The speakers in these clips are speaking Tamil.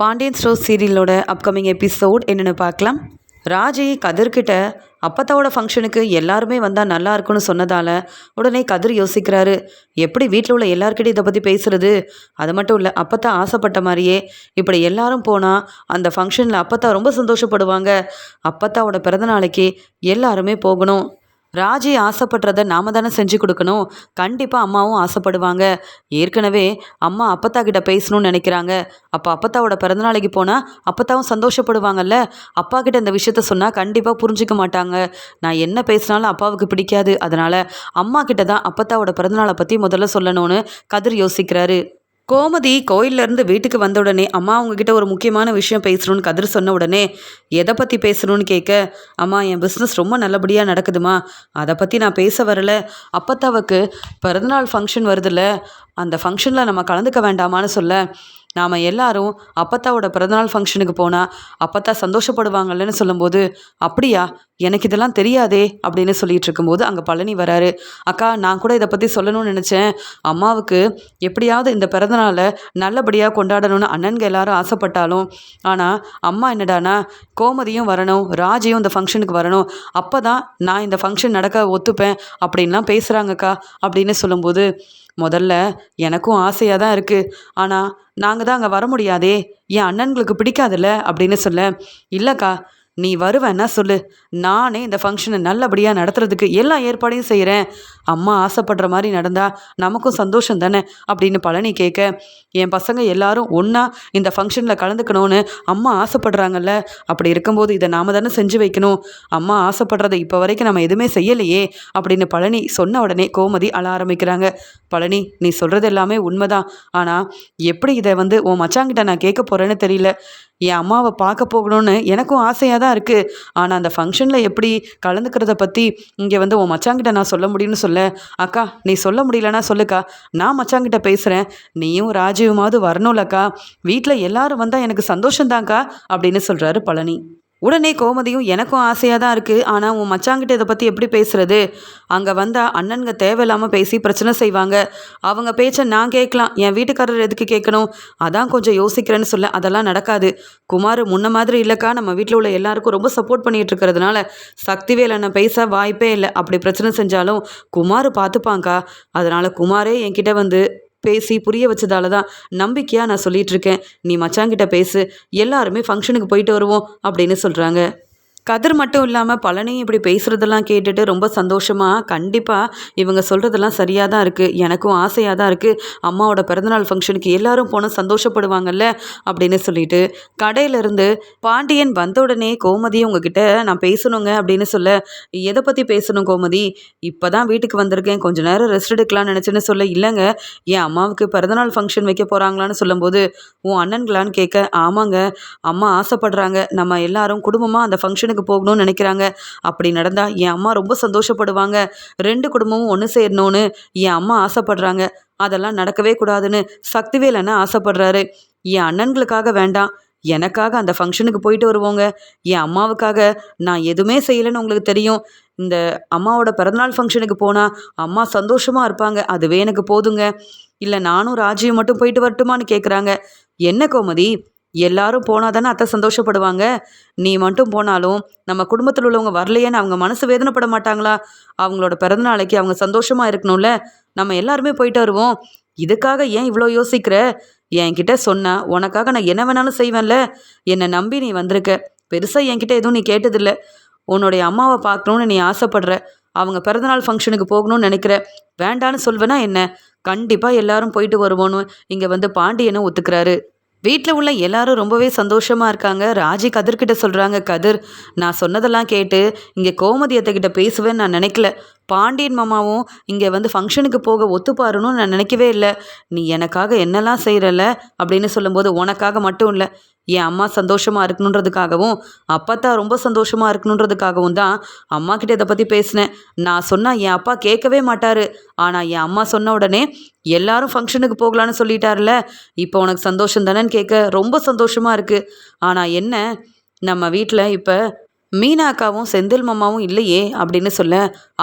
பாண்டியன் ஸ்டோர் சீரியலோட அப்கமிங் எபிசோட் என்னென்னு பார்க்கலாம். ராஜி கதிர்கிட்ட அப்பத்தாவோட ஃபங்க்ஷனுக்கு எல்லாருமே வந்தால் நல்லா இருக்குன்னு சொன்னதால் உடனே கதிர் யோசிக்கிறாரு எப்படி வீட்டில் உள்ள எல்லாருக்கிட்டையும் இதை பற்றி பேசுறது? அது மட்டும் இல்லை அப்பத்தா ஆசைப்பட்ட மாதிரியே இப்படி எல்லாரும் போனால் அந்த ஃபங்க்ஷனில் அப்பத்தா ரொம்ப சந்தோஷப்படுவாங்க. அப்பத்தாவோட பிறந்தநாளைக்கு எல்லாருமே போகணும். ராஜி ஆசைப்படுறத நாம தானே செஞ்சு கொடுக்கணும். கண்டிப்பாக அம்மாவும் ஆசைப்படுவாங்க. ஏற்கனவே அம்மா அப்பத்தா கிட்ட பேசணும்னு நினைக்கிறாங்க. அப்போ அப்பத்தாவோட பிறந்தநாளைக்கு போனால் அப்பத்தாவும் சந்தோஷப்படுவாங்கல்ல? அப்பா கிட்ட இந்த விஷயத்த சொன்னால் கண்டிப்பாக புரிஞ்சிக்க மாட்டாங்க. நான் என்ன பேசினாலும் அப்பாவுக்கு பிடிக்காது. அதனால் அம்மா கிட்ட தான் அப்பத்தாவோட பிறந்தநாளை பற்றி முதல்ல சொல்லணும்னு கதிர் யோசிக்கிறாரு. கோமதி கோயில்லேருந்து வீட்டுக்கு வந்த உடனே அம்மா உங்ககிட்ட ஒரு முக்கியமான விஷயம் பேசணும்னு கதிர் சொன்ன உடனே எதை பற்றி பேசணும்னு கேட்க அம்மா என் பிஸ்னஸ் ரொம்ப நல்லபடியாக நடக்குதுமா அதை பற்றி நான் பேச வரல அப்பத்தாவுக்கு பிறந்தநாள் ஃபங்க்ஷன் வருதுல்ல அந்த ஃபங்க்ஷனில் நம்ம கலந்துக்க வேண்டாமான்னு சொல்ல நாம் எல்லாரும் அப்பத்தாவோட பிறந்தநாள் ஃபங்க்ஷனுக்கு போனால் அப்பத்தா சந்தோஷப்படுவாங்கல்லன்னு சொல்லும்போது அப்படியா? எனக்கு இதெல்லாம் தெரியாதே அப்படின்னு சொல்லிட்டு இருக்கும்போது அங்கே பழனி வராரு. அக்கா நான் கூட இதை பற்றி சொல்லணும்னு நினச்சேன். அம்மாவுக்கு எப்படியாவது இந்த பிறந்தநாளை நல்லபடியாக கொண்டாடணும்னு அண்ணன்கள் எல்லாரும் ஆசைப்பட்டாலும் ஆனால் அம்மா என்னடானா கோமதியும் வரணும் ராஜியும் இந்த ஃபங்க்ஷனுக்கு வரணும். அப்போ தான் நான் இந்த ஃபங்க்ஷன் நடக்க ஒத்துப்பேன் அப்படின்லாம் பேசுகிறாங்கக்கா அப்படின்னு சொல்லும்போது முதல்ல எனக்கும் ஆசையாக தான் இருக்குது ஆனால் நாங்கள் தான் அங்கே வர முடியாதே. என் அண்ணன்களுக்கு பிடிக்காதுல்ல? அப்படின்னு சொல்ல இல்லைக்கா நீ வருவேன்னா சொல்லு. நானே இந்த ஃபங்க்ஷனை நல்லபடியாக நடத்துறதுக்கு எல்லா ஏற்பாடையும் செய்கிறேன் அம்மா ஆசைப்படுற மாதிரி நடந்தால் நமக்கும் சந்தோஷம் தானே? அப்படின்னு பழனி கேட்க என் பசங்க எல்லாரும் ஒன்றா இந்த ஃபங்க்ஷனில் கலந்துக்கணும்னு அம்மா ஆசைப்படுறாங்கல்ல. அப்படி இருக்கும்போது இதை நாம தானே செஞ்சு வைக்கணும். அம்மா ஆசைப்படுறதை இப்போ வரைக்கும் நம்ம எதுவுமே செய்யலையே அப்படின்னு பழனி சொன்ன உடனே கோமதி அழ ஆரம்பிக்கிறாங்க. பழனி நீ சொல்கிறது எல்லாமே உண்மைதான். ஆனால் எப்படி இதை வந்து உன் மச்சாங்கிட்ட நான் கேட்க போகிறேன்னு தெரியல. என் அம்மாவை பார்க்க போகணும்னு எனக்கும் ஆசையாக தான் இருக்குது ஆனால் அந்த ஃபங்க்ஷனில் எப்படி கலந்துக்கிறத பற்றி இங்கே வந்து உன் மச்சாங்கிட்ட நான் சொல்ல முடியும்னு சொல்ல. அக்கா நீ சொல்ல முடியலன்னா சொல்லுக்கா. நான் மச்சாங்கிட்ட பேசுகிறேன் நீயும் ராஜீவுமாவது வரணும்லக்கா. வீட்டில் எல்லாரும் வந்தால் எனக்கு சந்தோஷம்தான்க்கா அப்படின்னு சொல்கிறாரு பழனி. உடனே கோமதியும் எனக்கும் ஆசையாக தான் இருக்குது ஆனால் உன் மச்சாங்கிட்ட இதை பற்றி எப்படி பேசுறது? அங்கே வந்தால் அண்ணனுங்க தேவையில்லாமல் பேசி பிரச்சனை செய்வாங்க. அவங்க பேச்சை நான் கேட்கலாம். என் வீட்டுக்காரர் எதுக்கு கேட்கணும்? அதான் கொஞ்சம் யோசிக்கிறேன்னு சொல்ல அதெல்லாம் நடக்காது. குமார் முன்ன மாதிரி இல்லைக்கா. நம்ம வீட்டில் உள்ள எல்லாருக்கும் ரொம்ப சப்போர்ட் பண்ணிகிட்டு இருக்கிறதுனால சக்திவேல் அண்ணன் பேச வாய்ப்பே இல்லை. அப்படி பிரச்சனை செஞ்சாலும் குமார் பார்த்துப்பாங்க்கா அதனால் குமாரே என்கிட்ட வந்து பேசி புரிய வச்சதால தான் நம்பிக்கையாக நான் சொல்லிகிட்ருக்கேன் இருக்கேன். நீ மச்சாங்கிட்ட பேசு. எல்லாருமே ஃபங்க்ஷனுக்கு போயிட்டு வருவோம் அப்படின்னு சொல்கிறாங்க கதிர் மட்டும் இல்லாமல் பழனியும் இப்படி பேசுகிறதெல்லாம் கேட்டுட்டு ரொம்ப சந்தோஷமாக கண்டிப்பாக இவங்க சொல்கிறதெல்லாம் சரியாக தான் இருக்குது எனக்கும் ஆசையாக தான் இருக்குது அம்மாவோட பிறந்தநாள் ஃபங்க்ஷனுக்கு எல்லாரும் போனால் சந்தோஷப்படுவாங்கல்ல அப்படின்னு சொல்லிட்டு கடையிலேருந்து பாண்டியன் வந்த உடனே கோமதி உங்ககிட்ட நான் பேசணுங்க அப்படின்னு சொல்ல எதை பற்றி பேசணும் கோமதி? இப்போ தான் வீட்டுக்கு வந்திருக்கேன் கொஞ்ச நேரம் ரெஸ்ட் எடுக்கலாம்னு நினச்சேன்னு சொல்ல இல்லைங்க. என் அம்மாவுக்கு பிறந்தநாள் ஃபங்க்ஷன் வைக்க போகிறாங்களான்னு சொல்லும்போது உன் அண்ணன்களான்னு கேட்க ஆமாங்க அம்மா ஆசைப்படுறாங்க. நம்ம எல்லாரும் குடும்பமாக அந்த ஃபங்க்ஷனுக்கு போகணும்னு நினைக்கிறாங்க. அப்படி நடந்தால் என் அம்மா ரொம்ப சந்தோஷப்படுவாங்க. ரெண்டு குடும்பமும் ஒன்று சேரணும்னு என் அம்மா ஆசைப்படுறாங்க. அதெல்லாம் நடக்கவே கூடாதுன்னு சக்திவேல் அண்ணன் ஆசைப்படுறாரு. என் அண்ணன்களுக்காக வேண்டாம். எனக்காக அந்த ஃபங்க்ஷனுக்கு போயிட்டு வருவோங்க. என் அம்மாவுக்காக நான் எதுவுமே செய்யலைன்னு உங்களுக்கு தெரியும். இந்த அம்மாவோட பிறந்தநாள் ஃபங்க்ஷனுக்கு போனால் அம்மா சந்தோஷமாக இருப்பாங்க. அதுவே எனக்கு போதுங்க. இல்லை நானும் ராஜியும் மட்டும் போயிட்டு வரட்டுமான்னு கேட்குறாங்க என்ன கோமதி? எல்லாரும் போனால் தானே அத்தை சந்தோஷப்படுவாங்க? நீ மட்டும் போனாலும் நம்ம குடும்பத்தில் உள்ளவங்க வரலையேன்னு அவங்க மனசு வேதனைப்பட மாட்டாங்களா? அவங்களோட பிறந்தநாளைக்கு அவங்க சந்தோஷமாக இருக்கணும்ல? நம்ம எல்லாருமே போயிட்டு வருவோம். இதுக்காக ஏன் இவ்வளோ யோசிக்கிற? என்கிட்ட சொன்னா உனக்காக நான் என்ன வேணாலும் செய்வேன்ல? என்னை நம்பி நீ வந்திருக்க. பெருசாக என்கிட்ட எதுவும் நீ கேட்டதில்ல. உன்னுடைய அம்மாவை பார்க்கணுன்னு நீ ஆசைப்படுற. அவங்க பிறந்தநாள் ஃபங்க்ஷனுக்கு போகணும்னு நினைக்கிற. வேண்டான்னு சொல்வேனா என்ன? கண்டிப்பாக எல்லாரும் போயிட்டு வருவோன்னு இங்கே வந்து பாண்டியனும் ஒத்துக்கிறாரு. வீட்டில் உள்ள எல்லாரும் ரொம்பவே சந்தோஷமாக இருக்காங்க. ராஜி கதிர்கிட்ட சொல்கிறாங்க கதிர் நான் சொன்னதெல்லாம் கேட்டு இங்கே கோமதி அத்தைக்கிட்ட பேசுவேன்னு நான் நினைக்கல. பாண்டியன் மாமாவும் இங்கே வந்து ஃபங்க்ஷனுக்கு போக ஒத்துப்பாருன்னு நான் நினைக்கவே இல்லை. நீ எனக்காக என்னெல்லாம் செய்கிறல அப்படின்னு சொல்லும்போது உனக்காக மட்டும் இல்லை என் அம்மா சந்தோஷமாக இருக்கணுன்றதுக்காகவும் அப்பத்தா ரொம்ப சந்தோஷமாக இருக்கணுன்றதுக்காகவும் தான் அம்மா கிட்ட இதை பற்றி பேசினேன். நான் சொன்னால் என் அப்பா கேட்கவே மாட்டார். ஆனால் என் அம்மா சொன்ன உடனே எல்லாரும் ஃபங்க்ஷனுக்கு போகலான்னு சொல்லிட்டார்ல இப்போ உனக்கு சந்தோஷம் தானேன்னு கேட்க ரொம்ப சந்தோஷமாக இருக்குது ஆனால் என்ன நம்ம வீட்டில் இப்போ மீனா அக்காவும் செந்தில் மாமாவும் இல்லையே அப்படின்னு சொல்ல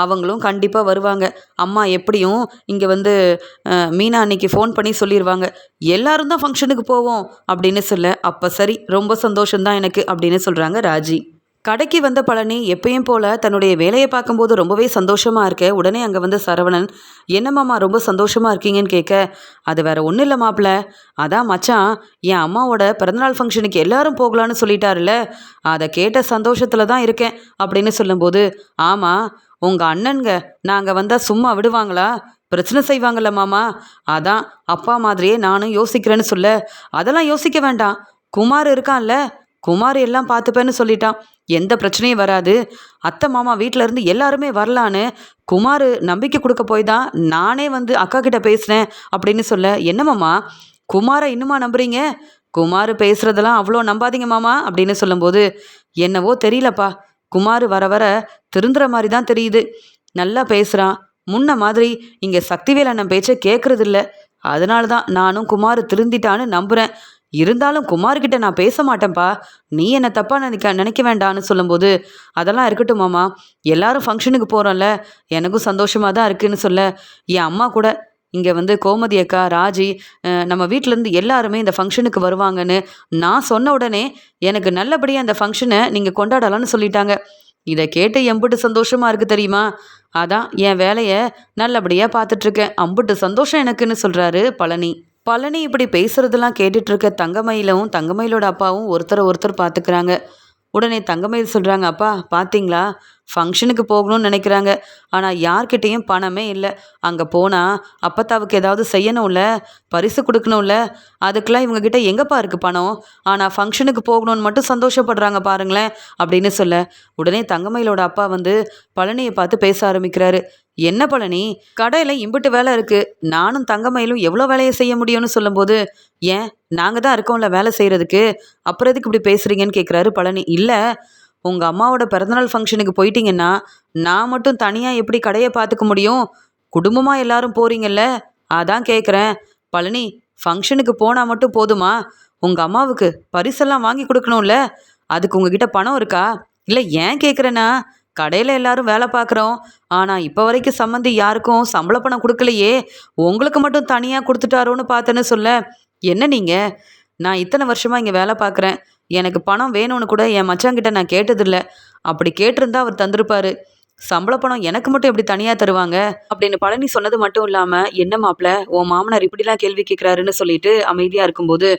அவங்களும் கண்டிப்பாக வருவாங்க. அம்மா எப்படியும் இங்கே வந்து மீனா அன்னைக்கு ஃபோன் பண்ணி சொல்லிடுவாங்க எல்லாரும் தான் ஃபங்க்ஷனுக்கு போவோம் அப்படின்னு சொல்ல அப்போ சரி ரொம்ப சந்தோஷம்தான் எனக்கு அப்படின்னு சொல்கிறாங்க ராஜி. கடைக்கு வந்த பழனி எப்பயும் போல தன்னுடைய வேலையை பார்க்கும்போது ரொம்பவே சந்தோஷமா இருக்க. உடனே அங்கே வந்த சரவணன் என்னம்மாம்மா ரொம்ப சந்தோஷமா இருக்கீங்கன்னு கேட்க அது வேற ஒன்றும் இல்லை மாப்பிள்ள அதான் மச்சான் என் அம்மாவோட பிறந்தநாள் ஃபங்க்ஷனுக்கு எல்லாரும் போகலான்னு சொல்லிட்டாருல அதை கேட்ட சந்தோஷத்தில் தான் இருக்கேன் அப்படின்னு சொல்லும்போது ஆமாம் உங்கள் அண்ணனுங்க நாங்கள் வந்தால் சும்மா விடுவாங்களா? பிரச்சனை செய்வாங்கல்ல மாமா. அதான் அப்பா மாதிரியே நானும் யோசிக்கிறேன்னு சொல்ல அதெல்லாம் யோசிக்க வேண்டாம். குமார் இருக்கான்ல குமார் எல்லாம் பார்த்துப்பேன்னு சொல்லிட்டான். எந்த பிரச்சனையும் வராது. அத்தை மாமா வீட்டில் இருந்து எல்லாருமே வரலான்னு குமார் நம்பிக்கை கொடுக்க போய் தான் நானே வந்து அக்கா கிட்ட பேசினேன் அப்படின்னு சொல்ல என்னமாம்மா குமாரை இன்னுமா நம்புறீங்க? குமார் பேசுறதெல்லாம் அவ்வளோ நம்பாதீங்க மாமா அப்படின்னு சொல்லும்போது என்னவோ தெரியலப்பா. குமார் வர வர திருந்துற மாதிரி தான் தெரியுது. நல்லா பேசுகிறான் முன்ன மாதிரி இங்கே சக்திவேல் அண்ணன் பேச்சை கேட்குறதில்ல அதனால தான் நானும் குமார் திருந்திட்டான்னு நம்புகிறேன் இருந்தாலும் குமார்கிட்ட நான் பேச மாட்டேன்ப்பா நீ என்ன தப்பாக நினைக்க நினைக்க வேண்டான்னு சொல்லும்போது அதெல்லாம் இருக்கட்டும் மாமா. எல்லாரும் ஃபங்க்ஷனுக்கு போகிறோம்ல எனக்கும் சந்தோஷமாக தான் இருக்குன்னு சொல்ல. என் அம்மா கூட இங்கே வந்து கோமதி அக்கா ராஜி நம்ம வீட்டிலேருந்து எல்லாருமே இந்த ஃபங்க்ஷனுக்கு வருவாங்கன்னு நான் சொன்ன உடனே எனக்கு நல்லபடியாக அந்த ஃபங்க்ஷனை நீங்கள் கொண்டாடலாம்னு சொல்லிட்டாங்க. இதை கேட்டு எம்புட்டு சந்தோஷமாக இருக்குது தெரியுமா? அதான் என் வேலையை நல்லபடியாக பார்த்துட்ருக்கேன் அம்புட்டு சந்தோஷம் எனக்குன்னு சொல்கிறாரு பழனி. பழனி இப்படி பேசுறதெல்லாம் கேட்டுட்டு இருக்க தங்கமயிலும் தங்கமயிலோட அப்பாவும் ஒருத்தரை ஒருத்தர் பார்த்துக்கிறாங்க உடனே தங்கமயில் சொல்கிறாங்க அப்பா பார்த்தீங்களா ஃபங்க்ஷனுக்கு போகணும்னு நினைக்கிறாங்க. ஆனால் யார்கிட்டேயும் பணமே இல்லை. அங்கே போனால் அப்பத்தாவுக்கு ஏதாவது செய்யணும்ல? பரிசு கொடுக்கணும்ல? அதுக்கெல்லாம் இவங்ககிட்ட எங்கப்பா இருக்குது பணம்? ஆனால் ஃபங்க்ஷனுக்கு போகணும்னு மட்டும் சந்தோஷப்படுறாங்க பாருங்களேன் அப்படின்னு சொல்ல. உடனே தங்கமயிலோட அப்பா வந்து பழனியை பார்த்து பேச ஆரம்பிக்கிறாரு. என்ன பழனி? கடையில் இம்புட்டு வேலை இருக்குது நானும் தங்கமயிலும் எவ்வளோ வேலையை செய்ய முடியும்னு சொல்லும்போது ஏன்? நாங்கள் தான் இருக்கோம்ல வேலை செய்கிறதுக்கு அப்புறம் எதுக்கு இப்படி பேசுகிறீங்கன்னு கேட்குறாரு பழனி. இல்லை உங்கள் அம்மாவோட பிறந்தநாள் ஃபங்க்ஷனுக்கு போயிட்டீங்கன்னா நான் மட்டும் தனியாக எப்படி கடையை பார்த்துக்க முடியும்? குடும்பமாக எல்லாரும் போகிறீங்கல்ல அதான் கேட்குறேன் பழனி ஃபங்க்ஷனுக்கு போனால் மட்டும் போதுமா? உங்கள் அம்மாவுக்கு பரிசெல்லாம் வாங்கி கொடுக்கணும்ல? அதுக்கு உங்ககிட்ட பணம் இருக்கா? இல்லை ஏன் கேட்குறேன்னா கடையில் எல்லாரும் வேலை பார்க்குறோம். ஆனால் இப்போ வரைக்கும் சம்மந்தி யாருக்கும் சம்பள பணம் கொடுக்கலையே. உங்களுக்கு மட்டும் தனியாக கொடுத்துட்டாரோன்னு பார்த்தேன்னு சொல்ல என்ன நீங்கள் நான் இத்தனை வருஷமாக இங்கே வேலை பார்க்குறேன். எனக்கு பணம் வேணும்னு கூட என் மச்சாங்கிட்ட நான் கேட்டதில்ல. அப்படி கேட்டிருந்தா அவர் தந்திருப்பாரு. சம்பள பணம் எனக்கு மட்டும் எப்படி தனியாக தருவாங்க? அப்படின்னு பழனி சொன்னது மட்டும் இல்லாமல் என்ன மாப்பிள்ள உன் மாமனார் இப்படிலாம் கேள்வி கேட்குறாருன்னு சொல்லிட்டு அமைதியாக இருக்கும்போது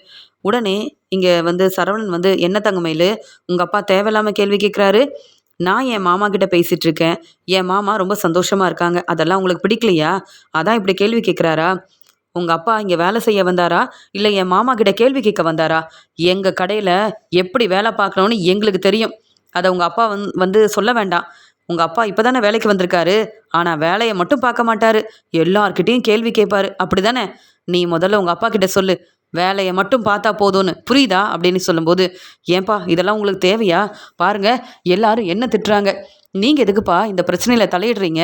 உடனே இங்கே வந்து சரவணன் வந்து என்ன தங்கமயில் உங்கள் அப்பா தேவையில்லாமல் கேள்வி கேட்குறாரு. நான் என் மாமா கிட்ட பேசிட்டு இருக்கேன். என் மாமா ரொம்ப சந்தோஷமா இருக்காங்க. அதெல்லாம் உங்களுக்கு பிடிக்கலையா? அதான் இப்படி கேள்வி கேட்குறாரா உங்கள் அப்பா இங்கே வேலை செய்ய வந்தாரா? இல்லை என் மாமா கிட்ட கேள்வி கேட்க வந்தாரா? எங்கள் கடையில் எப்படி வேலை பார்க்கணும்னு எங்களுக்கு தெரியும். அதை உங்கள் அப்பா வந் வந்து சொல்ல வேண்டாம். உங்கள் அப்பா இப்போ தானே வேலைக்கு வந்திருக்காரு. ஆனால் வேலையை மட்டும் பார்க்க மாட்டாரு. எல்லார்கிட்டேயும் கேள்வி கேட்பாரு. அப்படி தானே நீ முதல்ல உங்கள் அப்பா கிட்ட சொல்லு. வேலையை மட்டும் பார்த்தா போதும்னு. புரியுதா? அப்படின்னு சொல்லும்போது ஏன்பா இதெல்லாம் உங்களுக்கு தேவையா? பாருங்க எல்லாரும் என்ன திட்டுறாங்க. நீங்கள் எதுக்குப்பா இந்த பிரச்சனையில் தலையிடுறீங்க?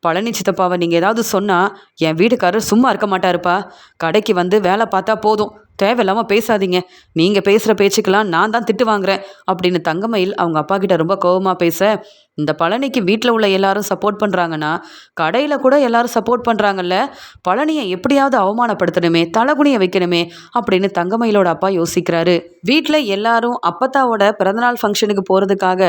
பழனி சித்தப்பாவை நீங்கள் ஏதாவது சொன்னால் என் வீட்டுக்காரர் சும்மா இருக்க மாட்டாருப்பா. கடைக்கு வந்து வேலை பார்த்தா போதும். தேவையில்லாமல் பேசாதீங்க. நீங்கள் பேசுகிற பேச்சுக்கெல்லாம் நான் தான் திட்டு வாங்குறேன். அப்படின்னு தங்கமயில் அவங்க அப்பா கிட்ட ரொம்ப கோவமாக பேச இந்த பழனிக்கு வீட்டில் உள்ள எல்லாரும் சப்போர்ட் பண்ணுறாங்கன்னா கடையில் கூட எல்லாரும் சப்போர்ட் பண்ணுறாங்கல்ல பழனியை எப்படியாவது அவமானப்படுத்தணுமே தலகுனியை வைக்கணுமே அப்படின்னு தங்கமயிலோட அப்பா யோசிக்கிறாரு. வீட்டில் எல்லாரும் அப்பத்தாவோட பிறந்தநாள் ஃபங்க்ஷனுக்கு போகிறதுக்காக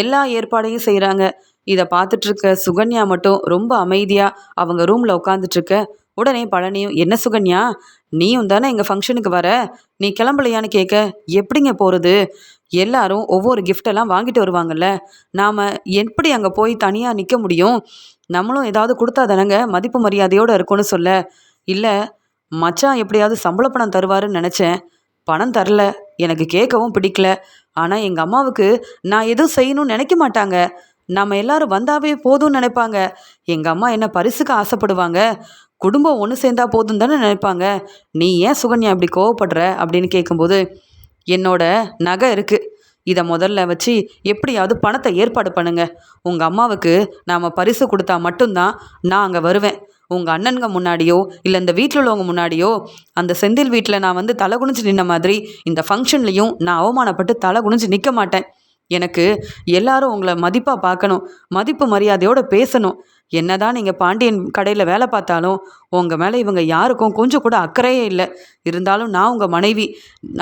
எல்லா ஏற்பாடையும் செய்கிறாங்க இதை பார்த்துட்டு இருக்க சுகன்யா மட்டும் ரொம்ப அமைதியாக அவங்க ரூமில் உட்காந்துட்டு இருக்க உடனே பழனியும் என்ன சுகன்யா? நீயும் தானே எங்கள் ஃபங்க்ஷனுக்கு வர? நீ கிளம்பலையான்னு கேட்க எப்படிங்க போகிறது எல்லாரும் ஒவ்வொரு கிஃப்டெல்லாம் வாங்கிட்டு வருவாங்கல்ல. நாம் எப்படி அங்கே போய் தனியாக நிற்க முடியும்? நம்மளும் ஏதாவது கொடுத்தா தானங்க மதிப்பு மரியாதையோடு இருக்கும்னு சொல்ல. இல்லை மச்சான் எப்படியாவது சம்பள பணம் தருவாருன்னு நினச்சேன். பணம் தரல. எனக்கு கேட்கவும் பிடிக்கல. ஆனால் எங்கள் அம்மாவுக்கு நான் எதுவும் செய்யணும்னு நினைக்க மாட்டாங்க. நம்ம எல்லாரும் வந்தாவே போதும்னு நினைப்பாங்க. எங்கள் அம்மா என்ன பரிசுக்கு ஆசைப்படுவாங்க? குடும்பம் ஒன்று சேர்ந்தா போதும் தானே நினைப்பாங்க. நீ ஏன் சுகன்யா இப்படி கோவப்படுற? அப்படின்னு கேட்கும்போது என்னோட நகை இருக்குது இதை முதல்ல வச்சு எப்படியாவது பணத்தை ஏற்பாடு பண்ணுங்க. உங்கள் அம்மாவுக்கு நாம் பரிசு கொடுத்தா மட்டும்தான் நான் அங்கே வருவேன். உங்கள் அண்ணனுங்க முன்னாடியோ இல்லை இந்த வீட்டில் உள்ளவங்க முன்னாடியோ அந்த செந்தில் வீட்டில் நான் வந்து தலை குனிஞ்சு நின்ன மாதிரி இந்த ஃபங்க்ஷன்லேயும் நான் அவமானப்பட்டு தலை குனிஞ்சு நிற்க மாட்டேன். எனக்கு எல்லாரும் உங்களை மதிப்பாக பார்க்கணும் மதிப்பு மரியாதையோடு பேசணும். என்னதான் நீங்கள் பாண்டியன் கடையில் வேலை பார்த்தாலும் உங்கள் மேலே இவங்க யாருக்கும் கொஞ்சம் கூட அக்கறையே இல்லை. இருந்தாலும் நான் உங்கள் மனைவி.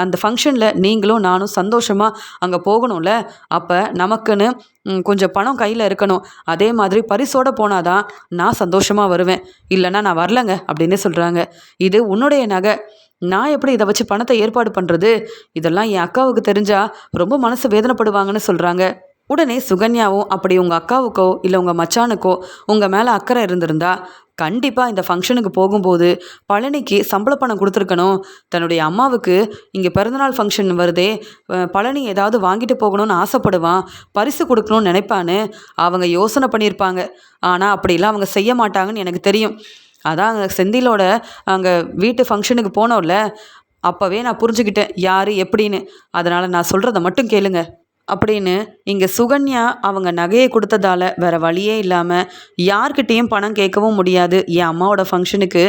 அந்த ஃபங்க்ஷனில் நீங்களும் நானும் சந்தோஷமாக அங்கே போகணும்ல? அப்போ நமக்குன்னு கொஞ்சம் பணம் கையில் இருக்கணும். அதே மாதிரி பரிசோட போனாதான் நான் சந்தோஷமாக வருவேன். இல்லைன்னா நான் வரலங்க அப்படின்னு சொல்கிறாங்க இது உன்னுடைய நகை. நான் எப்படி இதை வச்சு பணத்தை ஏற்பாடு பண்ணுறது இதெல்லாம் என் அக்காவுக்கு தெரிஞ்சா ரொம்ப மனசு வேதனைப்படுவாங்கன்னு சொல்கிறாங்க உடனே சுகன்யாவும் அப்படி உங்கள் அக்காவுக்கோ இல்லை உங்கள் மச்சானுக்கோ உங்கள் மேலே அக்கறை இருந்திருந்தா கண்டிப்பாக இந்த ஃபங்க்ஷனுக்கு போகும்போது பழனிக்கு சம்பள பணம் கொடுத்துருக்கணும். தன்னுடைய அம்மாவுக்கு இங்கே பிறந்தநாள் ஃபங்க்ஷன் வருதே பழனி ஏதாவது வாங்கிட்டு போகணும்னு ஆசைப்படுவான் பரிசு கொடுக்கணும்னு நினைப்பான்னு அவங்க யோசனை பண்ணியிருப்பாங்க. ஆனால் அப்படிலாம் அவங்க செய்ய மாட்டாங்கன்னு எனக்கு தெரியும். அதான் அங்கே செந்திலோட அங்கே வீட்டு ஃபங்க்ஷனுக்கு போனோம்ல அப்போவே நான் புரிஞ்சுக்கிட்டேன் யார் எப்படின்னு. அதனால் நான் சொல்கிறத மட்டும் கேளுங்க. அப்படின்னு இங்கே சுகன்யா அவங்க நகையை கொடுத்ததால வேறு வழியே இல்லாமல் யார்கிட்டேயும் பணம் கேட்கவும் முடியாது. என் அம்மாவோட ஃபங்க்ஷனுக்கு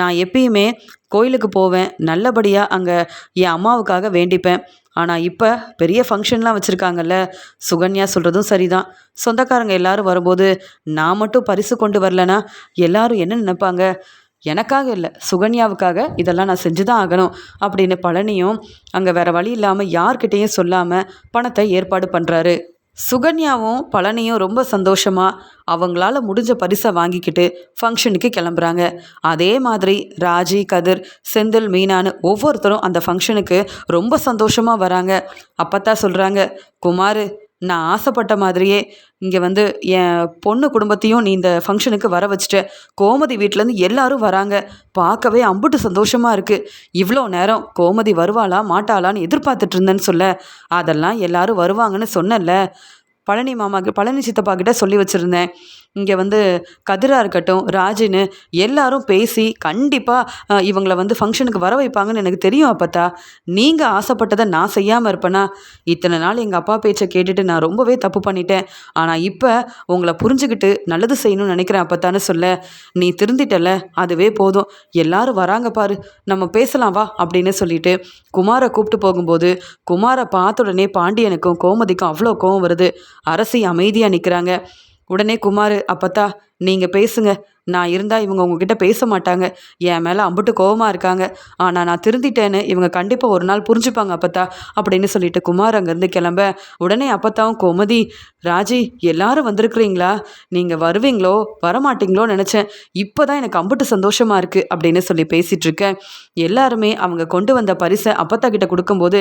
நான் எப்பயுமே கோயிலுக்கு போவேன் நல்லபடியாக அங்கே என் அம்மாவுக்காக வேண்டிப்பேன். ஆனால் இப்போ பெரிய ஃபங்க்ஷன்லாம் வச்சுருக்காங்கல்ல. சுகன்யா சொல்கிறதும் சரிதான். சொந்தக்காரங்க எல்லாரும் வரும்போது நான் மட்டும் பரிசு கொண்டு வரலனா எல்லாரும் என்ன நினைப்பாங்க? எனக்காக இல்லை சுகன்யாவுக்காக இதெல்லாம் நான் செஞ்சு தான் ஆகணும் அப்படின்னு பழனியும் அங்கே வேறு வழி இல்லாமல் யார்கிட்டேயும் சொல்லாமல் பணத்தை ஏற்பாடு பண்ணுறாரு சுகன்யாவும் பழனியும் ரொம்ப சந்தோஷமாக அவங்களால முடிஞ்ச பரிசை வாங்கிக்கிட்டு ஃபங்க்ஷனுக்கு கிளம்புறாங்க. அதே மாதிரி ராஜி கதிர் செந்தில் மீனான்னு ஒவ்வொருத்தரும் அந்த ஃபங்க்ஷனுக்கு ரொம்ப சந்தோஷமாக வராங்க. அப்பத்தான் சொல்கிறாங்க குமார் நான் ஆசைப்பட்ட மாதிரியே இங்கே வந்து என் பொண்ணு குடும்பத்தையும் நீ இந்த ஃபங்க்ஷனுக்கு வர வச்சுட்ட. கோமதி வீட்டிலேருந்து எல்லாரும் வராங்க. பார்க்கவே அம்புட்டு சந்தோஷமாக இருக்குது இவ்வளோ நேரம் கோமதி வருவாளா மாட்டாளான்னு எதிர்பார்த்துட்டு இருந்தேன்னு சொல்ல. அதெல்லாம் எல்லாரும் வருவாங்கன்னு சொன்னேன்ல. பழனி மாமா பழனி சித்தப்பா கிட்ட சொல்லி வச்சுருந்தேன். இங்கே வந்து கதிரா இருக்கட்டும் ராஜின்னு எல்லாரும் பேசி கண்டிப்பாக இவங்களை வந்து ஃபங்க்ஷனுக்கு வர வைப்பாங்கன்னு எனக்கு தெரியும் அப்பத்தா. நீங்கள் ஆசைப்பட்டதை நான் செய்யாமல் இருப்பேனா? இத்தனை நாள் எங்கள் அப்பா பேச்சை கேட்டுட்டு நான் ரொம்பவே தப்பு பண்ணிட்டேன். ஆனால் இப்போ உங்களை புரிஞ்சுக்கிட்டு நல்லது செய்யணும்னு நினைக்கிறேன் அப்பத்தான்னு சொல்ல. நீ திருந்திட்டல அதுவே போதும். எல்லாரும் வராங்க பாரு நம்ம பேசலாம் வா அப்படின்னு சொல்லிட்டு குமாரை கூப்பிட்டு போகும்போது குமாரை பார்த்த உடனே பாண்டியனுக்கும் கோமதிக்கும் அவ்வளோ கோவம் வருது. அரசி அமைதியாக நிற்கிறாங்க உடனே குமார் அப்பத்தா நீங்கள் பேசுங்க. நான் இருந்தால் இவங்க உங்ககிட்ட பேச மாட்டாங்க என் மேலே அம்புட்டு கோவமாக இருக்காங்க. ஆனால் நான் திருந்திட்டேன்னு இவங்க கண்டிப்பாக ஒரு நாள் புரிஞ்சுப்பாங்க அப்பத்தா அப்படின்னு சொல்லிட்டு குமார் அங்கேருந்து கிளம்ப உடனே அப்பத்தாவும் கோமதி ராஜி எல்லாரும் வந்திருக்கிறீங்களா? நீங்கள் வருவீங்களோ? வரமாட்டீங்களோ நினச்சேன். இப்போ தான் எனக்கு அம்புட்டு சந்தோஷமாக இருக்குது அப்படின்னு சொல்லி பேசிகிட்டு இருக்கேன் எல்லாருமே அவங்க கொண்டு வந்த பரிசை அப்பத்தா கிட்ட கொடுக்கும்போது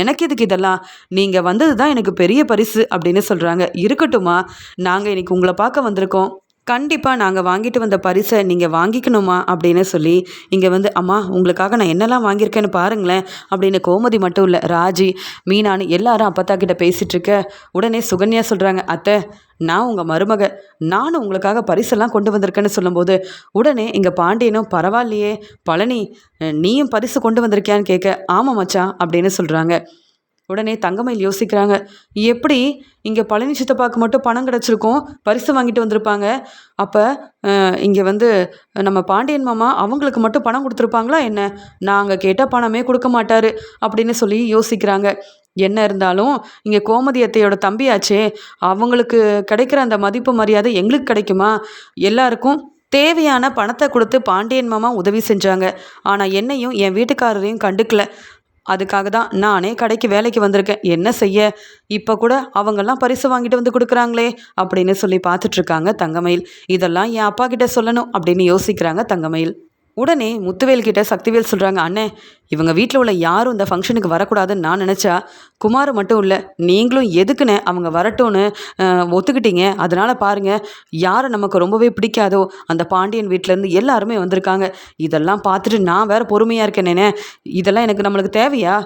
எனக்கு எதுக்கு இதெல்லாம்? நீங்கள் வந்தது தான் எனக்கு பெரிய பரிசு அப்படின்னு சொல்கிறாங்க இருக்கட்டுமா நாங்கள் இன்னைக்கு உங்களை பார்க்க வந்திருக்கோம். கண்டிப்பாக நாங்கள் வாங்கிட்டு வந்த பரிசை நீங்கள் வாங்கிக்கணுமா அப்படின்னு சொல்லி இங்கே வந்து அம்மா உங்களுக்காக நான் என்னெல்லாம் வாங்கியிருக்கேன்னு பாருங்களேன் அப்படின்னு கோமதி மட்டும் இல்லை ராஜி மீனான்னு எல்லாரும் அப்பத்தா கிட்ட பேசிகிட்டு இருக்க உடனே சுகன்யா சொல்கிறாங்க அத்தை நான் உங்கள் மருமக நானும் உங்களுக்காக பரிசெல்லாம் கொண்டு வந்திருக்கேன்னு சொல்லும்போது உடனே இங்கே பாண்டியனும் பரவாயில்லையே பழனி நீயும் பரிசு கொண்டு வந்திருக்கியான்னு கேட்க ஆமாம் மச்சான் அப்படின்னு சொல்கிறாங்க உடனே தங்கமயில் யோசிக்கிறாங்க எப்படி? இங்கே பழனி சித்தப்பாவுக்கு மட்டும் பணம் கிடச்சிருக்கும் பரிசு வாங்கிட்டு வந்திருப்பாங்க. அப்போ இங்கே வந்து நம்ம பாண்டியன் மாமா அவங்களுக்கு மட்டும் பணம் கொடுத்துருப்பாங்களா என்ன? நாங்கள் கேட்டால் பணமே கொடுக்க மாட்டார் அப்படின்னு சொல்லி யோசிக்கிறாங்க. என்ன இருந்தாலும் இங்கே கோமதி அத்தையோட தம்பியாச்சே அவங்களுக்கு கிடைக்கிற அந்த மதிப்பு மரியாதை எங்களுக்கு கிடைக்குமா? எல்லாருக்கும் தேவையான பணத்தை கொடுத்து பாண்டியன் மாமா உதவி செஞ்சாங்க. ஆனால் என்னையும் என் வீட்டுக்காரரையும் கண்டுக்கல. அதுக்காக தான் நானே கடைக்கு வேலைக்கு வந்திருக்கேன். என்ன செய்ய? இப்போ கூட அவங்கெல்லாம் பரிசு வாங்கிட்டு வந்து கொடுக்குறாங்களே அப்படின்னு சொல்லி பார்த்துட்ருக்காங்க தங்கமயில். இதெல்லாம் என் அப்பா கிட்ட சொல்லணும் அப்படின்னு யோசிக்கிறாங்க தங்கமயில். உடனே முத்துவேல் கிட்ட சக்திவேல் சொல்கிறாங்க அண்ணே இவங்க வீட்டில் உள்ள யாரும் இந்த ஃபங்க்ஷனுக்கு வரக்கூடாதுன்னு நான் நினச்சா குமார் மட்டும் இல்லை நீங்களும் எதுக்குன்னு அவங்க வரட்டும்னு ஒத்துக்கிட்டீங்க? அதனால் பாருங்கள் யாரை நமக்கு ரொம்பவே பிடிக்காதோ அந்த பாண்டியன் வீட்டிலேருந்து எல்லாருமே வந்திருக்காங்க. இதெல்லாம் பார்த்துட்டு நான் வேறு பொறுமையாக இருக்கேனேனே இதெல்லாம் எனக்கு நம்மளுக்கு தேவையா?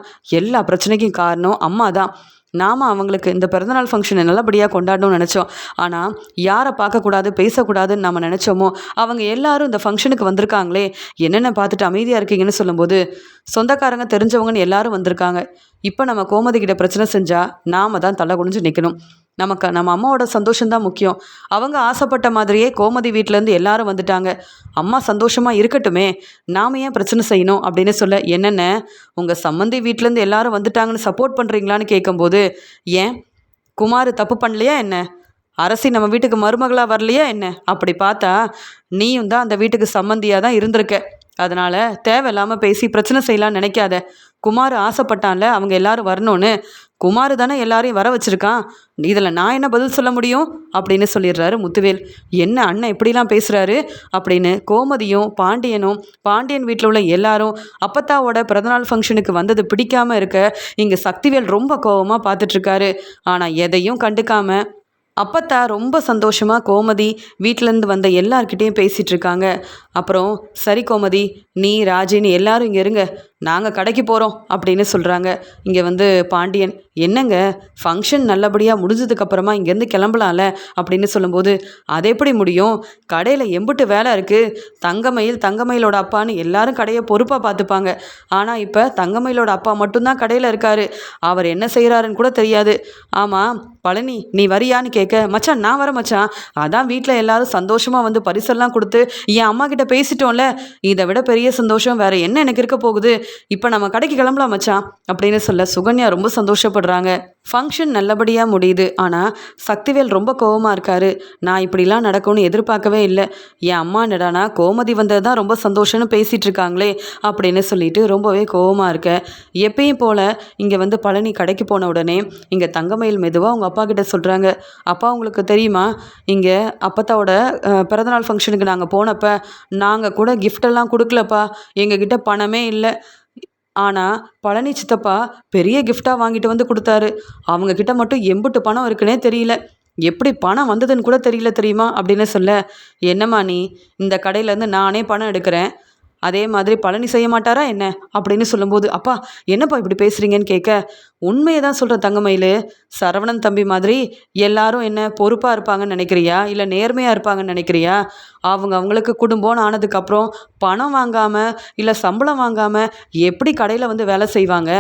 எல்லா பிரச்சனைக்கும் காரணம் அம்மா தான் நாம் அவங்களுக்கு இந்த பிறந்தநாள் ஃபங்க்ஷனை நல்லபடியாக கொண்டாடணும்னு நினச்சோம். ஆனால் யாரை பார்க்கக்கூடாது பேசக்கூடாதுன்னு நம்ம நினச்சோமோ அவங்க எல்லாரும் இந்த ஃபங்க்ஷனுக்கு வந்திருக்காங்களே என்னென்ன பார்த்துட்டு அமைதியாக இருக்கீங்கன்னு சொல்லும்போது சொந்தக்காரங்க தெரிஞ்சவங்கன்னு எல்லாரும் வந்திருக்காங்க. இப்போ நம்ம கோமதி கிட்ட பிரச்சனை செஞ்சால் நாம் தான் தலை குடிஞ்சு நிற்கணும் நமக்கு நம்ம அம்மாவோட சந்தோஷம்தான் முக்கியம். அவங்க ஆசைப்பட்ட மாதிரியே கோமதி வீட்டிலேருந்து எல்லாரும் வந்துட்டாங்க. அம்மா சந்தோஷமாக இருக்கட்டுமே நாம ஏன் பிரச்சனை செய்யணும் அப்படின்னு சொல்ல என்னென்ன? உங்கள் சம்மந்தி வீட்டிலேருந்து எல்லாரும் வந்துட்டாங்கன்னு சப்போர்ட் பண்ணுறீங்களான்னு கேட்கும்போது ஏன்? குமார் தப்பு பண்ணலையா என்ன? அரசி நம்ம வீட்டுக்கு மருமகளாக வரலையா என்ன? அப்படி பார்த்தா நீயும் தான் அந்த வீட்டுக்கு சம்மந்தியாக தான் இருந்திருக்க. அதனால் தேவையில்லாமல் பேசி பிரச்சனை செய்யலாம்னு நினைக்காத. குமார் ஆசைப்பட்டான்ல அவங்க எல்லாரும் வரணும்னு. குமார் தானே எல்லாரையும் வர வச்சிருக்கான். இதில் நான் என்ன பதில் சொல்ல முடியும்? அப்படின்னு சொல்லிடுறாரு முத்துவேல். என்ன அண்ணன் இப்படிலாம் பேசுகிறாரு அப்படின்னு கோமதியும் பாண்டியனும் பாண்டியன் வீட்டில் உள்ள எல்லாரும் அப்பத்தாவோட பிறந்தநாள் ஃபங்க்ஷனுக்கு வந்தது பிடிக்காமல் இருக்க இங்கே சக்திவேல் ரொம்ப கோவமாக பார்த்துட்ருக்காரு. ஆனால் எதையும் கண்டுக்காம அப்பத்தா ரொம்ப சந்தோஷமாக கோமதி வீட்டிலேருந்து வந்த எல்லார்கிட்டேயும் பேசிகிட்டு இருக்காங்க அப்புறம் சரி கோமதி நீ ராஜினி எல்லாரும் இங்கே இருங்க. நாங்கள் கடைக்கு போகிறோம் அப்படின்னு சொல்கிறாங்க இங்கே வந்து பாண்டியன் என்னங்க? ஃபங்க்ஷன் நல்லபடியாக முடிஞ்சதுக்கப்புறமா இங்கேருந்து கிளம்பலாம்ல? அப்படின்னு சொல்லும்போது அது எப்படி முடியும்? கடையில் எம்பிட்டு வேலை இருக்குது தங்கமயில் தங்கமயிலோட அப்பான்னு எல்லாரும் கடையை பொறுப்பாக பார்த்துப்பாங்க. ஆனால் இப்போ தங்கமயிலோட அப்பா மட்டும்தான் கடையில் இருக்கார். அவர் என்ன செய்கிறாருன்னு கூட தெரியாது. ஆமாம் பழனி நீ வரியான்னு கேட்க மச்சான் நான் வரேன் மச்சான். அதான் வீட்டில் எல்லாரும் சந்தோஷமாக வந்து பரிசெல்லாம் கொடுத்து என் அம்மா கிட்ட பேசிட்டோம்ல. இதை விட பெரிய சந்தோஷம் வேற என்ன எனக்கு இருக்க போகுது? இப்போ நம்ம கடைக்கு கிளம்பலாம் மச்சான் அப்படின்னு சொல்ல சுகன்யா ரொம்ப சந்தோஷப்படுறாங்க. ஃபங்க்ஷன் நல்லபடியாக முடியுது. ஆனால் சக்திவேல் ரொம்ப கோவமாக இருக்காரு. நான் இப்படிலாம் நடக்கும்னு எதிர்பார்க்கவே இல்லை. என் அம்மா என்னடானா கோமதி வந்தது தான் ரொம்ப சந்தோஷம்னு பேசிகிட்டு இருக்காங்களே அப்படின்னு சொல்லிட்டு ரொம்பவே கோவமாக இருக்க. எப்பயும் போல் இங்கே வந்து பழனி கடைக்கு போன உடனே இங்கே தங்கமயில் மெதுவாக அவங்க அப்பா கிட்ட சொல்கிறாங்க அப்பா உங்களுக்கு தெரியுமா? இங்கே அப்பத்தாவோட பிறந்தநாள் ஃபங்க்ஷனுக்கு நாங்கள் போனப்போ நாங்கள் கூட கிஃப்டெல்லாம் கொடுக்கலப்பா. எங்ககிட்ட பணமே இல்லை. ஆனால் பழனி சித்தப்பா பெரிய கிஃப்டாக வாங்கிட்டு வந்து கொடுத்தாரு. அவங்க கிட்ட மட்டும் எம்புட்டு பணம் இருக்குன்னே தெரியல. எப்படி பணம் வந்ததுன்னு கூட தெரியல தெரியுமா அப்படின்னு சொல்ல என்னம்மா நீ இந்த கடையிலேருந்து நானே பணம் எடுக்கிறேன். அதே மாதிரி பழனி செய்ய மாட்டாரா என்ன? அப்படின்னு சொல்லும்போது அப்பா என்னப்பா இப்படி பேசுகிறீங்கன்னு கேட்க உண்மையை தான் சொல்கிற தங்கமயில். சரவணன் தம்பி மாதிரி எல்லாரும் என்ன பொறுப்பாக இருப்பாங்கன்னு நினைக்கிறியா? இல்லை நேர்மையாக இருப்பாங்கன்னு நினைக்கிறியா? அவங்க அவங்களுக்கு குடும்பம்னு ஆனதுக்கப்புறம் பணம் வாங்காமல் இல்லை சம்பளம் வாங்காமல் எப்படி கடையில் வந்து வேலை செய்வாங்க?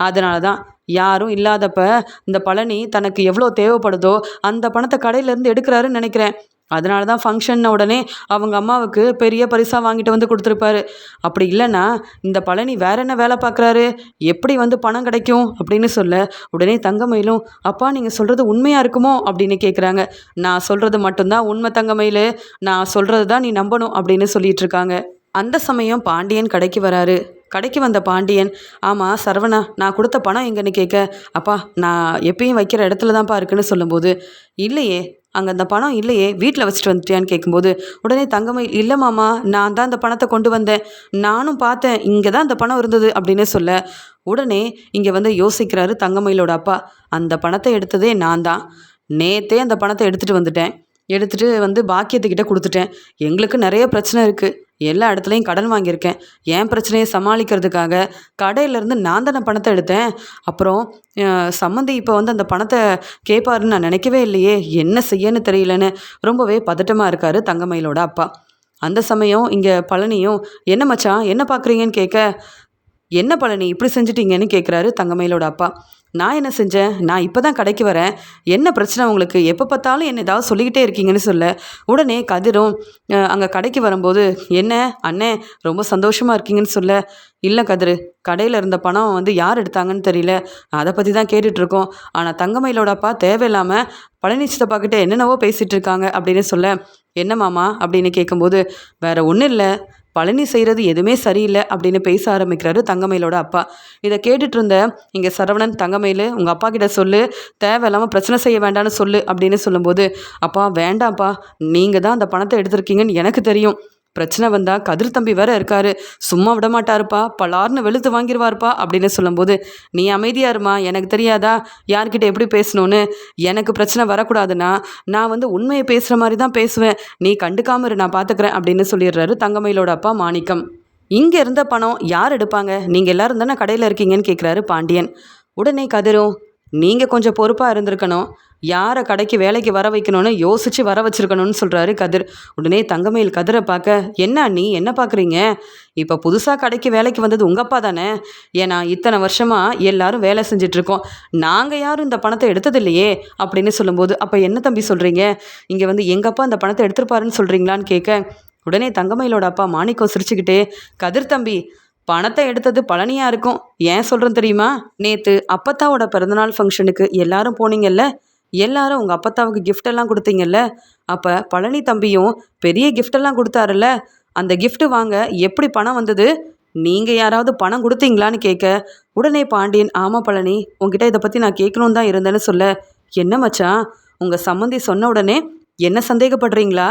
அதனால தான் யாரும் இல்லாதப்ப இந்த பழனி தனக்கு எவ்வளோ தேவைப்படுதோ அந்த பணத்தை கடையிலேருந்து எடுக்கிறாருன்னு நினைக்கிறேன். அதனால தான் ஃபங்க்ஷன் உடனே அவங்க அம்மாவுக்கு பெரிய பரிசாக வாங்கிட்டு வந்து கொடுத்துருப்பாரு. அப்படி இல்லைன்னா இந்த பழனி வேற என்ன வேலை பார்க்குறாரு? எப்படி வந்து பணம் கிடைக்கும் அப்படின்னு சொல்ல உடனே தங்கமயிலும் அப்பா நீங்கள் சொல்கிறது உண்மையாக இருக்குமோ? அப்படின்னு கேட்குறாங்க நான் சொல்கிறது மட்டும்தான் உண்மை தங்கமயில். நான் சொல்கிறது தான் நீ நம்பணும் அப்படின்னு சொல்லிட்டு இருக்காங்க. அந்த சமயம் பாண்டியன் கடைக்கு வராரு. கடைக்கு வந்த பாண்டியன் ஆமாம் சரவணா நான் கொடுத்த பணம் எங்கன்னு கேட்க அப்பா நான் எப்பயும் வைக்கிற இடத்துல தான்ப்பா இருக்குன்னு சொல்லும்போது இல்லையே அங்கே அந்த பணம் இல்லையே வீட்டில் வச்சுட்டு வந்துட்டியான்னு கேட்கும்போது உடனே தங்கமை இல்லை மாமா நான் தான் அந்த பணத்தை கொண்டு வந்தேன். நானும் பார்த்தேன் இங்கே தான் அந்த பணம் இருந்தது அப்படின்னு சொல்ல உடனே இங்கே வந்து யோசிக்கிறாரு தங்கமயிலோட அப்பா. அந்த பணத்தை எடுத்ததே நான் தான். நேத்தே அந்த பணத்தை எடுத்துகிட்டு வந்துட்டேன். எடுத்துகிட்டு வந்து பாக்கியத்துக்கிட்ட கொடுத்துட்டேன். எங்களுக்கு நிறைய பிரச்சனை இருக்குது எல்லா இடத்துலையும் கடன் வாங்கியிருக்கேன். என் பிரச்சனையை சமாளிக்கிறதுக்காக கடையிலேருந்து நான் தானே பணத்தை எடுத்தேன். அப்புறம் சம்மந்தி இப்போ வந்து அந்த பணத்தை கேட்பாருன்னு நான் நினைக்கவே இல்லையே. என்ன செய்யன்னு தெரியலன்னு ரொம்பவே பதட்டமாக இருக்காரு தங்கமயிலோட அப்பா. அந்த சமயம் இங்கே பழனியும் என்ன மச்சான்? என்ன பார்க்குறீங்கன்னு கேட்க என்ன பழனி இப்படி செஞ்சிட்டீங்கன்னு கேட்குறாரு தங்கமயிலோட அப்பா. நான் என்ன செஞ்சேன்? நான் இப்போ தான் கடைக்கு வரேன். என்ன பிரச்சனை உங்களுக்கு? எப்போ பார்த்தாலும் என்ன ஏதாவது சொல்லிக்கிட்டே இருக்கீங்கன்னு சொல்ல. உடனே கதிரும் அங்கே கடைக்கு வரும்போது என்ன அண்ணே ரொம்ப சந்தோஷமாக இருக்கீங்கன்னு சொல்ல. இல்லை கதிரு கடையில் இருந்த பணம் வந்து யார் எடுத்தாங்கன்னு தெரியல. அதை பற்றி தான் கேட்டுட்ருக்கோம். ஆனால் தங்கமயிலோட அப்பா தேவையில்லாமல் பழனி பார்க்கிட்டே என்னென்னவோ பேசிகிட்டு இருக்காங்க அப்படின்னு சொல்ல. என்ன மாமா? அப்படின்னு கேட்கும்போது வேற ஒன்றும் இல்லை. பழனி செய்கிறது எதுவுமே சரியில்லை அப்படின்னு பேச ஆரம்பிக்கிறாரு தங்கமயிலோட அப்பா. இதை கேட்டுட்டு இருந்த இங்கே சரவணன் தங்கமயில் உங்கள் அப்பா கிட்ட சொல்லு தேவையில்லாமல் பிரச்சனை செய்ய வேண்டாம்னு சொல்லு அப்படின்னு சொல்லும்போது அப்பா வேண்டாம்ப்பா நீங்கள் தான் அந்த பணத்தை எடுத்திருக்கீங்கன்னு எனக்கு தெரியும். பிரச்சனை வந்தால் கதிர் தம்பி வேற இருக்காரு. சும்மா விட மாட்டாருப்பா பலார்னு வெளுத்து வாங்கிடுவாருப்பா அப்படின்னு சொல்லும்போது நீ அமைதியா இருமா. எனக்கு தெரியாதா? யார்கிட்ட எப்படி பேசணும்னு? எனக்கு பிரச்சனை வரக்கூடாதுன்னா நான் வந்து உண்மையை பேசுகிற மாதிரி தான் பேசுவேன். நீ கண்டுக்காம இரு. நான் பார்த்துக்கிறேன் அப்படின்னு சொல்லிடுறாரு தங்கமயிலோட அப்பா மாணிக்கம். இங்கே இருந்த பணம் யார் எடுப்பாங்க? நீங்கள் எல்லாரும் தானே கடையில் இருக்கீங்கன்னு கேட்குறாரு பாண்டியன். உடனே கதிரும் நீங்கள் கொஞ்சம் பொறுப்பாக இருந்திருக்கணும். யாரை கடைக்கு வேலைக்கு வர வைக்கணும்னு யோசிச்சு வர வச்சிருக்கணும்னு சொல்கிறாரு கதிர். உடனே தங்கமயில் கதிரை பார்க்க என்ன நீ என்ன பார்க்குறீங்க? இப்போ புதுசாக கடைக்கு வேலைக்கு வந்தது உங்கள் அப்பா தானே? ஏன்னா இத்தனை வருஷமாக எல்லாரும் வேலை செஞ்சிட்ருக்கோம். நாங்கள் யாரும் இந்த பணத்தை எடுத்தது இல்லையே அப்படின்னு சொல்லும்போது அப்போ என்ன தம்பி சொல்கிறீங்க இங்கே வந்து எங்கள் அப்பா இந்த பணத்தை எடுத்துருப்பாருன்னு சொல்கிறீங்களான்னு கேட்க உடனே தங்கமயிலோட அப்பா மாணிக்கம் சிரிச்சுக்கிட்டே கதிர் தம்பி பணத்தை எடுத்தது பழனியாக இருக்கும். ஏன் சொல்கிறேன் தெரியுமா? நேற்று அப்பத்தாவோட பிறந்தநாள் ஃபங்க்ஷனுக்கு எல்லாரும் போனீங்கல்ல? எல்லாரும் உங்கள் அப்பத்தாவுக்கு கிஃப்டெல்லாம் கொடுத்தீங்கல்ல? அப்போ பழனி தம்பியும் பெரிய கிஃப்டெல்லாம் கொடுத்தாருல்ல? அந்த கிஃப்ட் வாங்க எப்படி பணம் வந்தது? நீங்கள் யாராவது பணம் கொடுத்தீங்களான்னு கேட்க உடனே பாண்டியன் ஆமாம் பழனி உங்ககிட்ட இதை பற்றி நான் கேட்கணும் தான் இருந்தேன்னு சொல்ல. என்ன மச்சான் உங்கள் சம்மந்தி சொன்ன உடனே என்ன சந்தேகப்படுறீங்களா?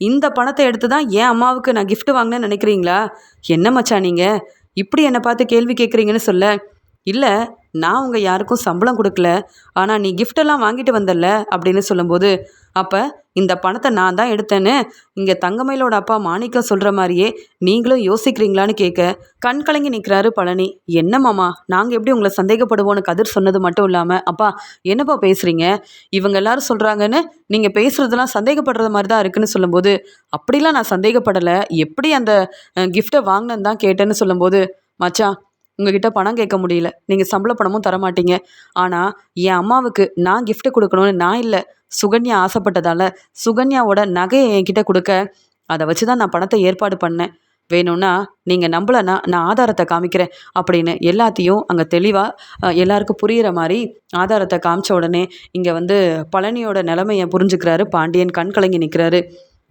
இந்த பணத்தை எடுத்து தான் என் அம்மாவுக்கு நான் கிஃப்ட் வாங்கினேன்னு நினைக்கிறீங்களா? என்ன மச்சான் நீங்கள் இப்படி என்னை பார்த்து கேள்வி கேட்குறீங்கன்னு சொல்ல. இல்லை நான் உங்கள் யாருக்கும் சம்பளம் கொடுக்கல ஆனால் நீ கிஃப்டெல்லாம் வாங்கிட்டு வந்தல்ல அப்படின்னு சொல்லும்போது அப்போ இந்த பணத்தை நான் தான் எடுத்தேன்னு இங்கே தங்கமயிலோட அப்பா மாணிக்கம் சொல்கிற மாதிரியே நீங்களும் யோசிக்கிறீங்களான்னு கேட்க கண் கலங்கி நிற்கிறாரு பழனி. என்ன மாமா நாங்கள் எப்படி உங்களை சந்தேகப்படுவோன்னு கதிர் சொன்னது மட்டும் இல்லாமல் அப்பா என்னப்பா பேசுகிறீங்க இவங்க எல்லாரும் சொல்கிறாங்கன்னு நீங்கள் பேசுகிறதெல்லாம் சந்தேகப்படுறது மாதிரி தான் இருக்குன்னு சொல்லும்போது அப்படிலாம் நான் சந்தேகப்படலை. எப்படி அந்த கிஃப்ட்டை வாங்கினேன்னு தான் கேட்டேன்னு சொல்லும்போது மச்சான் உங்ககிட்ட பணம் கேட்க முடியல. நீங்கள் சம்பள பணமும் தர மாட்டீங்க ஆனால் என் அம்மாவுக்கு நான் கிஃப்ட் கொடுக்கணும்னு நான் இல்லை. சுகன்யா ஆசைப்பட்டதால சுகன்யாவோட நகையை என்கிட்ட கொடுக்க அதை வச்சு தான் நான் பணத்தை ஏற்பாடு பண்ணேன். வேணும்னா நீங்கள் நம்பலைன்னா நான் ஆதாரத்தை காமிக்கிறேன் அப்படின்னு எல்லாத்தையும் அங்கே தெளிவாக எல்லாருக்கும் புரிகிற மாதிரி ஆதாரத்தை காமிச்ச உடனே இங்கே வந்து பழனியோட நிலைமையை புரிஞ்சுக்கிறாரு. பாண்டியன் கண் கலங்கி நிற்கிறாரு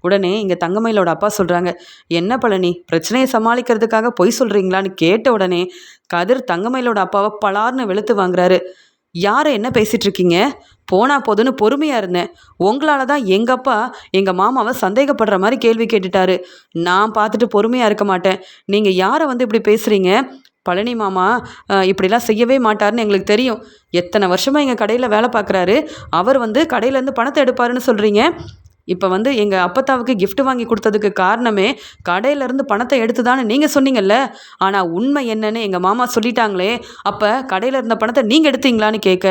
உடனே இங்கே தங்கமயிலோட அப்பா சொல்கிறாங்க என்ன பழனி பிரச்சனையை சமாளிக்கிறதுக்காக பொய் சொல்கிறீங்களான்னு கேட்ட உடனே கதிர் தங்கமயிலோட அப்பாவை பலார்னு வெளுத்து வாங்குறாரு. யாரை என்ன பேசிகிட்டு இருக்கீங்க? போனா போதுன்னு பொறுமையாக இருந்தேன். உங்களால தான் எங்கள் அப்பா எங்கள் மாமாவை சந்தேகப்படுற மாதிரி கேள்வி கேட்டுட்டாரு. நான் பார்த்துட்டு பொறுமையாக இருக்க மாட்டேன். நீங்கள் யாரை வந்து இப்படி பேசுகிறீங்க பழனி மாமா இப்படிலாம் செய்யவே மாட்டாருன்னு எங்களுக்கு தெரியும். எத்தனை வருஷமாக எங்கள் கடையில் வேலை பார்க்குறாரு. அவர் வந்து கடையிலேருந்து பணத்தை எடுப்பாருன்னு சொல்கிறீங்க இப்போ வந்து எங்கள் அப்பத்தாவுக்கு கிஃப்ட் வாங்கி கொடுத்ததுக்கு காரணமே கடையிலேருந்து பணத்தை எடுத்துதான்னு நீங்கள் சொன்னீங்கல்ல. ஆனால் உண்மை என்னன்னு எங்கள் மாமா சொல்லிட்டாங்களே. அப்போ கடையில் இருந்த பணத்தை நீங்கள் எடுத்தீங்களான்னு கேட்க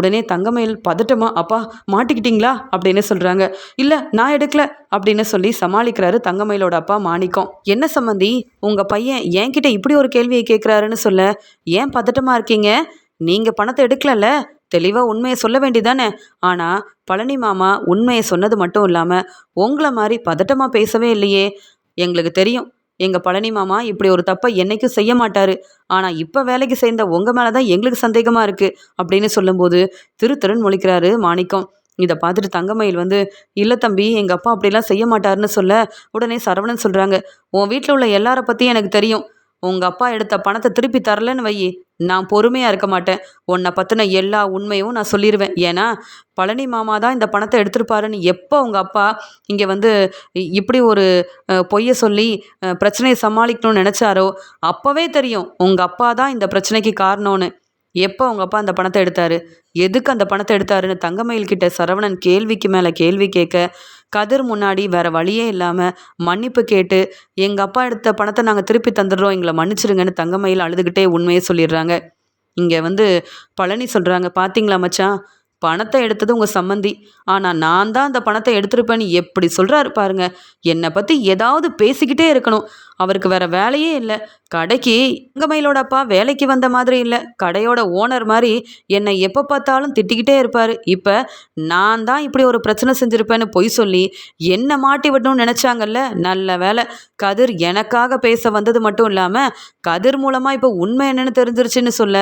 உடனே தங்கமயில் பதட்டமா அப்பா மாட்டிக்கிட்டீங்களா? அப்படின்னு சொல்கிறாங்க இல்லை நான் எடுக்கல அப்படின்னு சொல்லி சமாளிக்கிறாரு தங்கமயிலோட அப்பா மாணிக்கம். என்ன சம்மந்தி உங்கள் பையன் என்கிட்ட இப்படி ஒரு கேள்வியை கேட்குறாருன்னு சொல்ல ஏன் பதட்டமாக இருக்கீங்க? நீங்கள் பணத்தை எடுக்கலல்ல? தெளிவாக உண்மையை சொல்ல வேண்டிதானே ஆனால் பழனி மாமா உண்மையை சொன்னது மட்டும் இல்லாமல் உங்களை மாதிரி பதட்டமாக பேசவே இல்லையே. எங்களுக்கு தெரியும் எங்கள் பழனி மாமா இப்படி ஒரு தப்பை என்னைக்கும் செய்ய மாட்டார். ஆனால் இப்போ வேலைக்கு சேர்ந்த உங்கள் மேலே தான் எங்களுக்கு சந்தேகமாக இருக்குது அப்படின்னு சொல்லும்போது திரு திருன்னு முழிக்கிறாரு மாணிக்கம். இதை பார்த்துட்டு தங்கமயில் வந்து இல்லை தம்பி எங்கள் அப்பா அப்படிலாம் செய்ய மாட்டாருன்னு சொல்ல உடனே சரவணன் சொல்கிறாங்க உன் வீட்டில் உள்ள எல்லார பற்றியும் எனக்கு தெரியும். உங்கள் அப்பா எடுத்த பணத்தை திருப்பி தரலன்னு வை நான் பொறுமையாக இருக்க மாட்டேன். உன்னை பற்றின எல்லா உண்மையும் நான் சொல்லிடுவேன் ஏன்னா பழனி மாமா தான் இந்த பணத்தை எடுத்திருப்பாருன்னு எப்போ உங்கள் அப்பா இங்கே வந்து இ- இப்படி ஒரு பொய்யை சொல்லி பிரச்சனையை சமாளிக்கணும்னு நினச்சாரோ அப்போவே தெரியும் உங்கள் அப்பா தான் இந்த பிரச்சனைக்கு காரணம்னு. எப்போ உங்கள் அப்பா அந்த பணத்தை எடுத்தாரு? எதுக்கு அந்த பணத்தை எடுத்தாருன்னு தங்கமயில் கிட்ட சரவணன் கேள்விக்கு மேலே கேள்வி கேட்க கதிர் முன்னாடி வேற வழியே இல்லாமல் மன்னிப்பு கேட்டு எங்கள் அப்பா எடுத்த பணத்தை நாங்கள் திருப்பி தந்துடுறோம். எங்களை மன்னிச்சிடுங்கன்னு தங்கமயில் அழுதுகிட்டே உண்மையை சொல்லிடுறாங்க. இங்கே வந்து பழனி சொல்கிறாங்க பார்த்தீங்களா மச்சான் பணத்தை எடுத்தது உங்கள் சம்மந்தி ஆனால் நான் தான் அந்த பணத்தை எடுத்திருப்பேன்னு எப்படி சொல்கிறாரு பாருங்க. என்னை பற்றி ஏதாவது பேசிக்கிட்டே இருக்கணும். அவருக்கு வேற வேலையே இல்லை. கடைக்கு தங்கமயிலோட அப்பா வேலைக்கு வந்த மாதிரி இல்லை. கடையோட ஓனர் மாதிரி என்னை எப்போ பார்த்தாலும் திட்டிக்கிட்டே இருப்பார். இப்போ நான் தான் இப்படி ஒரு பிரச்சனை செஞ்சுருப்பேன்னு பொய் சொல்லி என்னை மாட்டி விடணும்னு நினச்சாங்கல்ல? நல்ல வேலை கதிர் எனக்காக பேச வந்தது மட்டும் இல்லாமல் கதிர் மூலமாக இப்போ உண்மை என்னன்னு தெரிஞ்சிருச்சுன்னு சொல்ல.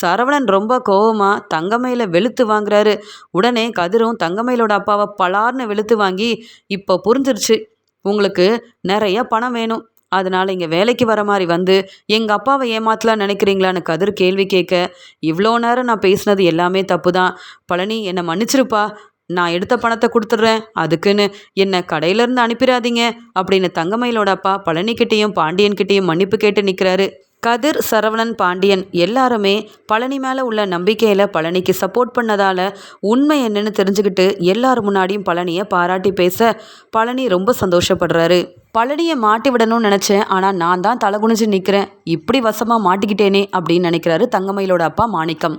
சரவணன் ரொம்ப கோபமாக தங்கமயில வெளுத்து வாங்குறாரு. உடனே கதிரும் தங்கமயிலோட அப்பாவை பலார்னு வெளுத்து வாங்கி இப்போ புரிஞ்சிருச்சு. உங்களுக்கு நிறைய பணம் வேணும். அதனால் இங்கே வேலைக்கு வர மாதிரி வந்து எங்கள் அப்பாவை ஏமாத்தலாம் நினைக்கிறீங்களான்னு கதிர் கேள்வி கேட்க இவ்வளோ நேரம் நான் பேசினது எல்லாமே தப்பு தான் பழனி என்னை மன்னிச்சிருப்பா. நான் எடுத்த பணத்தை கொடுத்துட்றேன். அதுக்குன்னு என்னை கடையிலேருந்து அனுப்பிடாதீங்க அப்படின்னு தங்கமயிலோட அப்பா பழனிக்கிட்டேயும் பாண்டியன்கிட்டேயும் மன்னிப்பு கேட்டு நிற்கிறாரு கதிர் சரவணன் பாண்டியன் எல்லாருமே பழனி மேலே உள்ள நம்பிக்கையில் பழனிக்கு சப்போர்ட் பண்ணதால் உண்மை என்னன்னு தெரிஞ்சுக்கிட்டு எல்லார் முன்னாடியும் பழனியை பாராட்டி பேச பழனி ரொம்ப சந்தோஷப்படுறாரு. பழனியை மாட்டி விடணும்னு நினச்சேன் ஆனால் நான் தான் தலை குனிஞ்சு நிற்கிறேன் இப்படி வசமாக மாட்டிக்கிட்டேனே அப்படின்னு நினைக்கிறாரு தங்கமயிலோட அப்பா மாணிக்கம்.